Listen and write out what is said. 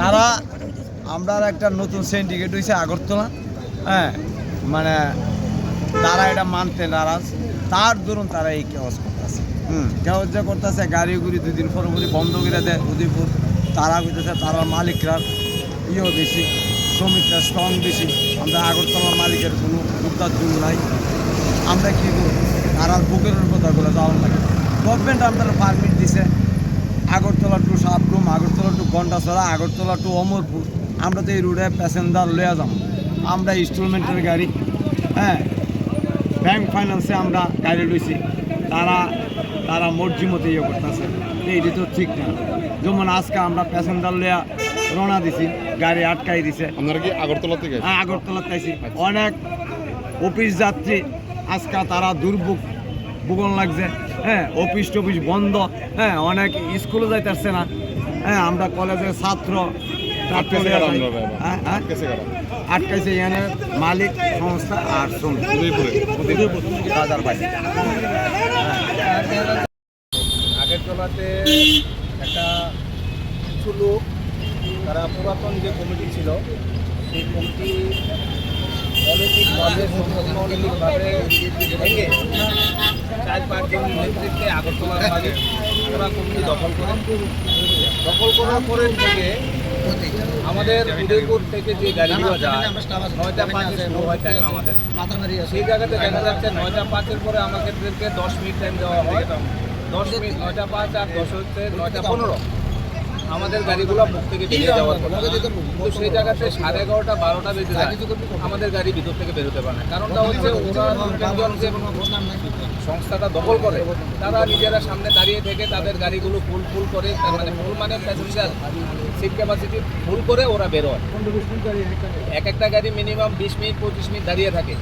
তারা আমরা একটা নতুন সিন্ডিকেট হয়েছে আগরতলা হ্যাঁ মানে তারা এটা মানতে নারাজ। তার দরুন তারা এই কেওয়াজ করতেছে। হুম কেওয়াজ যা করতেছে, গাড়ি গুড়ি দুদিন পর পরই বন্ধ করে দেয় উদয়পুর। তারা করতেছে তারা মালিকরা ইয়েও বেশি, শ্রমিকরা স্ট্রং বেশি। আমরা আগরতলা মালিকের কোনো উদ্যার জন্য নাই। আমরা কী করব? তারা বুকের কথাগুলো যাওয়ার লাগে। গভর্নমেন্ট আমাদের পারমিট দিছে। Agartala to Sabroom Agartala to Gandacherra Agartala to Amarpur. আমরা তো এই রোডে প্যাসেঞ্জার লইয়া যাব। আমরা ইনস্টলমেন্টের গাড়ি হ্যাঁ? ব্যাংক ফাইন্যান্সে আমরা গাড়ি লইছি। তারা তারা মর্জি মতো ইয়ে করতেছে। এইটি তো ঠিক না। যেমন আজকে আমরা প্যাসেঞ্জার লইয়া রওনা দিছি গাড়ি আটকাই দিছে। আপনারা কি আগরতলা থেকে? হ্যাঁ আগরতলা পাইছি অনেক অফিস যাত্রী আজকে তারা দুর্ভোগ ভূগোল লাগছে। হ্যাঁ অফিস টফিস বন্ধ। হ্যাঁ অনেক স্কুলে যাইতেছে না। হ্যাঁ আমরা কলেজের ছাত্র। আটকাইছে ভাই? হ্যাঁ, হ্যাঁ, এখানে মালিক সংস্থা আর শ্রমিক। আগের তলাতে একটা কিছু লোক তারা পুরাতন যে কমিটি ছিল সেই কমিটি চার পাঁচজন নেতৃত্বে ওরা কমিটি দখল করে দখল করার পরের থেকে আমাদের উদয়পুর থেকে যে গাড়িগুলো যায়, নয়টা পাঁচে শুরু হয় টাইম আমাদের। সেই জায়গাতে দেখা যাচ্ছে নয়টা পাঁচের পরে আমাদেরকে দশ মিনিট টাইম দেওয়া হয়। দশ মিনিট, নয়টা পাঁচ আর দশ হচ্ছে নয়টা পনেরো। আমাদের গাড়িগুলো মুখ থেকে বেরিয়ে যাওয়ার কথা। কিন্তু সেই জায়গাতে সাড়ে এগারোটা বারোটা বেজে যায়। আমাদের গাড়ি ভিতর থেকে বেরোতে পারে না। কারণটা হচ্ছে ওরা যে সংস্থাটা দখল করে তারা নিজেরা সামনে দাঁড়িয়ে থেকে তাদের গাড়িগুলো ফুল ফুল করে তার মানে ফুল মানে প্যাসেঞ্জার সিট ক্যাপাসিটি ফুল করে ওরা বেরোয়। এক একটা? গাড়ি মিনিমাম বিশ মিনিট পঁচিশ মিনিট দাঁড়িয়ে থাকে।